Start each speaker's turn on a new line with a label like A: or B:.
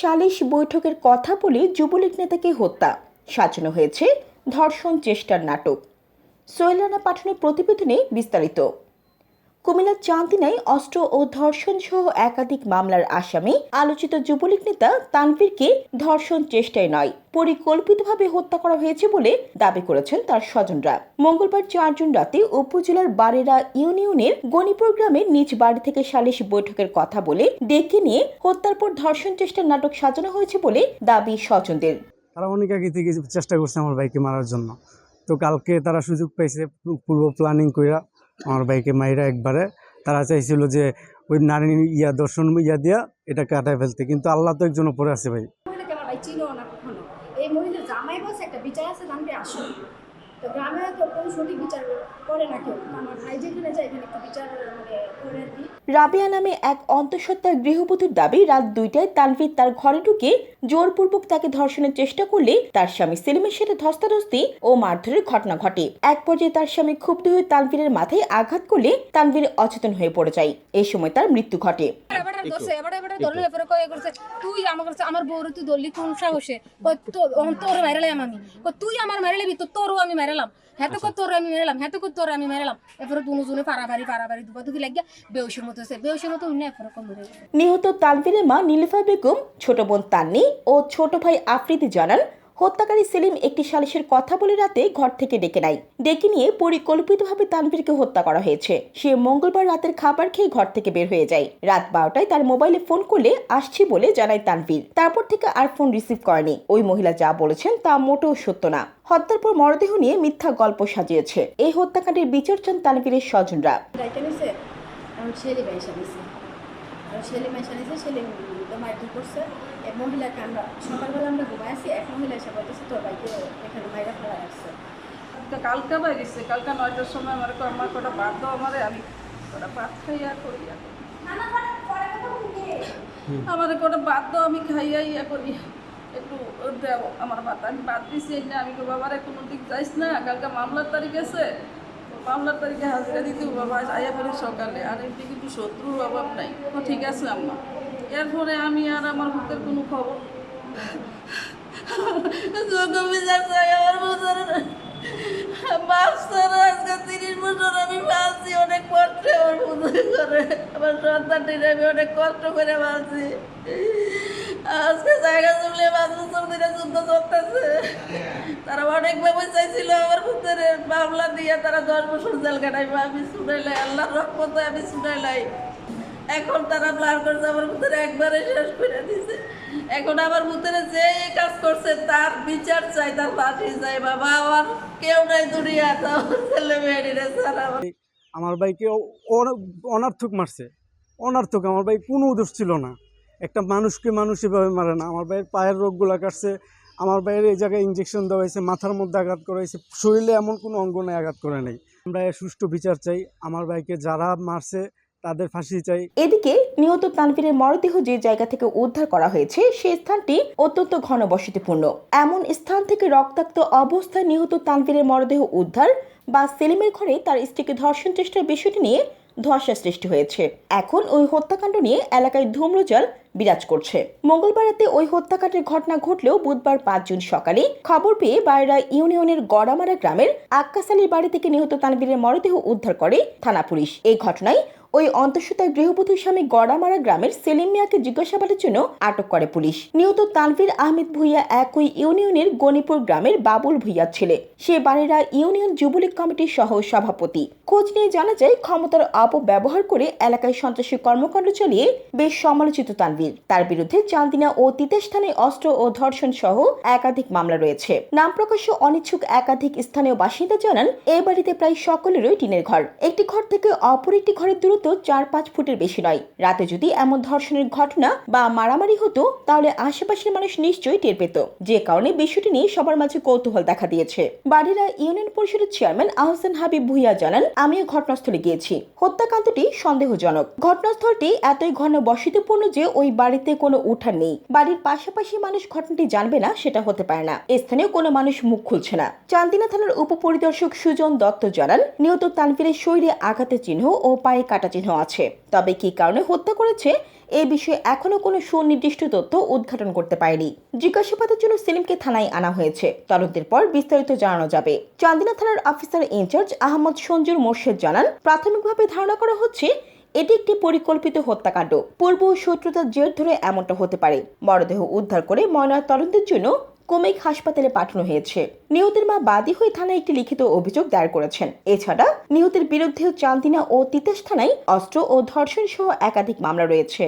A: সালিশ বৈঠকের কথা বলে যুবলীগ নেতাকে হত্যা। সাজানো হয়েছে ধর্ষণ চেষ্টার নাটক। সোয়েলানা পাঠানোর প্রতিবেদনে বিস্তারিত। কুমিল্লার চান্দিনায় অস্ত্র ও ধর্ষণ সহ একাধিক মামলার আসামি, আলোচিত যুবলীগ নেতা তানভীরকে ধর্ষণ চেষ্টায় নয়, পরিকল্পিতভাবে হত্যা করা হয়েছে বলে দাবি করেছেন তার স্বজনরা। মঙ্গলবার চারজন রাতে উপজেলার বারেরা ইউনিয়নের গণিপুর গ্রামের নিজ বাড়ি থেকে সালিশ বৈঠকের কথা বলে ডেকে নিয়ে হত্যার পর ধর্ষণ চেষ্টার নাটক সাজানো হয়েছে বলে দাবি স্বজনদের।
B: তারা অনেক আগে থেকে চেষ্টা করছে আমার ভাইকে মারার জন্য। তো কালকে তারা সুযোগ পেয়েছে পূর্ব প্ল্যানিং কইরা আমার বাইকে মাইরা একবারে। তারা চাইছিল যে ওই নারী ইয়া দর্শন ইয়া দিয়া এটা কাটায় ফেলতে। কিন্তু আল্লাহ তো একজন উপরে আছে ভাই।
C: এই মহিলা জামাই বসে একটা বিচার আছে, জানবে আসো তো গ্রামে তো কোনো সঠিক বিচার করে না কেউ। আমার ভাই যেখানে যায় এখানে একটু বিচার মানে
A: রাবিয়া নামে এক অন্তঃসত্ত্বার গৃহবধূর দাবি, রাত দুইটায় তানভীর তার ঘরে ঢুকে জোরপূর্বক তাকে ধর্ষণের চেষ্টা করলে তার স্বামী সেলিমের সাথে ধস্তাধস্তি ও মারধরের ঘটনা ঘটে। এক পর্যায়ে তার স্বামী ক্ষুব্ধ হয়ে তানভীরের মাথায় আঘাত করলে তানভীর অচেতন হয়ে পড়ে যায়। এই সময় তার মৃত্যু ঘটে।
C: ধরছে এবারে এবারে ধরলে এবারে কয়ে করছে তুই আমার কাছে আমার বউরে তুই ধরলি কোন সাহসে? কই তো- অহন তোর মারালাম আমি। তুই আমার মারালাবি তো তোরও আমি মারালাম। হ্যাঁ তো কই তোর আমি মারালাম। হ্যাঁ তো তোর আমি মারালাম। এরপরে দুনো পারাবারি পারাবারি দুবা দুকি লাগিয়া বেউসের মতো বেউসের মতো উনি এরপরে কম
A: নিহত তানভীরের মা নীলিফা বেগম ছোট বোন তান্নি ও ছোট ভাই আফ্রিদি জানান হত্যাকারী সেলিম একটি সালিশের কথা বলে রাতে ঘর থেকে ডেকে নেয়। ডেকে নিয়ে পরিকল্পিতভাবে তানভীরকে হত্যা করা হয়েছে। সে মঙ্গলবার রাতের খাবার খেয়ে ঘর থেকে বের হয়ে যায়। রাত বারোটায় তার মোবাইলে ফোন করলে আসছি বলে জানায় তানভীর। তারপর থেকে আর ফোন রিসিভ করেনি। ওই মহিলা যা বলেছেন তা মোটেও সত্য না। হত্যার পর মরদেহ নিয়ে মিথ্যা গল্প সাজিয়েছে। এই হত্যাকাণ্ডের বিচার চান তানভীরের স্বজনরা।
C: ছেলে নিছে আর ছেলে তো মাইটি করছে। এক মহিলাকে আমরা সকালবেলা আমরা ঘুমাই আছি এক মহিলা এসে বলতেছে তোর বাইকে এখানে মাইরা ফেলা আসছে
D: তো কালকে বাইরেছে কালকে নয়টার সময় আমার আমার কটা ভাত দাও আমারে আমি কটা ভাত খাইয়া করি করি। আমার কটা ভাত দাও আমি খাইয়া ইয়া করি। একটু দেও আমার ভাত আমি ভাত দিছি না আমি তো বাবারে কোনো দিক যাইস না কালকে মামলার তারিখ আছে। মামলার তারিখে হাজিরা দিতে বাবা আইয়া পরে সকালে আর এমনি কিন্তু শত্রুর অভাব নাই। তো ঠিক আছে, আম্মা। এরপরে আমি আর আমার ভূতের কোনো খবর? অনেক কষ্টে করে। আমার সন্তানটির আমি অনেক কষ্ট করে পাচ্ছি আজকে জায়গা জমলে বছর ধরে যুদ্ধ চলতেছে। তারা অনেক ব্যবস্থা চাইছিল আমার ভিতরে মামলা দিয়ে তারা দশ বছর জেল কাটাইবে। আমি শুনাইলাই আল্লাহর রহমতে আমি শুনাইলাই এখন তারা প্ল্যান করছে আমার ভিতরে একবারে শেষ করে দিছে। এখন আমার ভিতরে যে কাজ করছে, তার বিচার চাই, তার ফাঁসি চাই। বাবা, আমার কেউ নাই দুনিয়াতে, আমার ছেলে মেয়েটিরে ছাড়া আমার
B: অন- অনার্থক মারছে। অনার্থক, আমার ভাই কোনো দোষ ছিল না। একটা মানুষকে মানুষ এভাবে মারে না। আমার ভাইয়ের পায়ের রোগগুলো কাটছে, আমার ভাইয়ের এই জায়গায় ইঞ্জেকশন দেওয়া হয়েছে, মাথার মধ্যে আঘাত করা হয়েছে, শরীরে এমন কোনো অঙ্গ নেই, আঘাত করে নেই। আমরা সুষ্ঠু বিচার চাই, আমার ভাইকে যারা মারছে তাদের ফাঁসি চাই।
A: এদিকে নিহত তানভীরের মরদেহ যে জায়গা থেকে উদ্ধার করা হয়েছে, সেই স্থানটি অত্যন্ত ঘনবসতিপূর্ণ। এমন স্থান থেকে রক্তাক্ত অবস্থায় নিহত তানভীরের মরদেহ উদ্ধার বা সেলিমের ঘরে তার স্ত্রীকে ধর্ষণ চেষ্টার বিষয়টি নিয়ে ধোঁয়াশা সৃষ্টি হয়েছে। এখন ওই হত্যাকাণ্ড নিয়ে এলাকায় ধূম্রজাল বিরাজ করছে। মঙ্গলবার রাতে ওই হত্যাকাণ্ডের ঘটনা ঘটলেও বুধবার পাঁচ জুন সকালে খবর পেয়ে বাইরা ইউনিয়নের গড়ামারা গ্রামের আক্কাস আলীর বাড়ি থেকে নিহত তানবীরের মরদেহ উদ্ধার করে থানা পুলিশ। এই ঘটনায় ওই অন্তঃসত্ত্বার গৃহবধূর স্বামী গড়ামারা গ্রামের সেলিম মিয়াকে জিজ্ঞাসাবাদের জন্য আটক করে পুলিশ। নিহত তানভীর আহমেদ ভুইয়া একই ইউনিয়নের গণিপুর গ্রামের বাবুল ভুইয়ার ছেলে। সে বাড়িরা ইউনিয়ন যুবলীগ কমিটির সহ সভাপতি। খোঁজ নিয়ে জানা যায়, ক্ষমতার অপব্যবহার করে এলাকায় সন্ত্রাসী কর্মকাণ্ড চালিয়ে বেশ সমালোচিত তানভীর। তার বিরুদ্ধে চান্দিনা ও থানায় অস্ত্র ও ধর্ষণ সহ একাধিক মামলা রয়েছে। নাম প্রকাশে অনিচ্ছুক একাধিক স্থানীয় বাসিন্দা জানান, এ বাড়িতে প্রায় সকলেরই টিনের ঘর। একটি ঘর থেকে অপর একটি ঘরের দূরত্ব চার পাঁচ ফুটের বেশি নয়। রাতে যদি এমন ধর্ষণের ঘটনা বা মারামারি হতো, তাহলে আশেপাশের মানুষ নিশ্চয়ই টের পেত। যে কারণে বিষয়টি নিয়ে সবার মাঝে কৌতূহল দেখা দিয়েছে। বাড়িরা ইউনিয়ন পরিষদের চেয়ারম্যান আহসান হাবিব ভুইয়া জানান, আমিও ঘটনাস্থলে গিয়েছি। হত্যাকাণ্ডটি সন্দেহজনক। ঘটনাস্থলটি এতই ঘন বসতিপূর্ণ যে ওই বাড়িতে কোনো উঠান নেই। বাড়ির পাশাপাশি মানুষ ঘটনাটি জানবে না, সেটা হতে পারে না। স্থানীয় কোনো মানুষ মুখ খুলছে না। চান্দিনা থানার উপপরিদর্শক সুজন দত্ত জানান, নিহত তানভীরের শরীরে আঘাতের চিহ্ন ও পায়ে কাটা চিহ্ন আছে। তবে কি কারণে হত্যা করেছে, এ বিষয়ে এখনও কোনো সুনির্দিষ্ট তথ্য উদ্ঘাটন করতে পারেনি। জিজ্ঞাসাবাদের জন্য সেলিমকে থানায় আনা হয়েছে। তদন্তের পর বিস্তারিত জানানো যাবে। চান্দিনা থানার officer in charge Ahmad Sanjur Morshed জানান, প্রাথমিকভাবে ধারণা করা হচ্ছে, এটি একটি পরিকল্পিত হত্যাকাণ্ড। পূর্ব শত্রুতার জের ধরে এমনটা হতে পারে। মরদেহ উদ্ধার করে ময়নার তদন্তের জন্য কোমেক হাসপাতালে পাঠানো হয়েছে। নিহতের মা বাদী হয়ে থানায় একটি লিখিত অভিযোগ দায়ের করেছেন। এছাড়া নিহতের বিরুদ্ধেও চান্দিনা ও তিতাস থানায় অস্ত্র ও ধর্ষণ সহ একাধিক মামলা রয়েছে।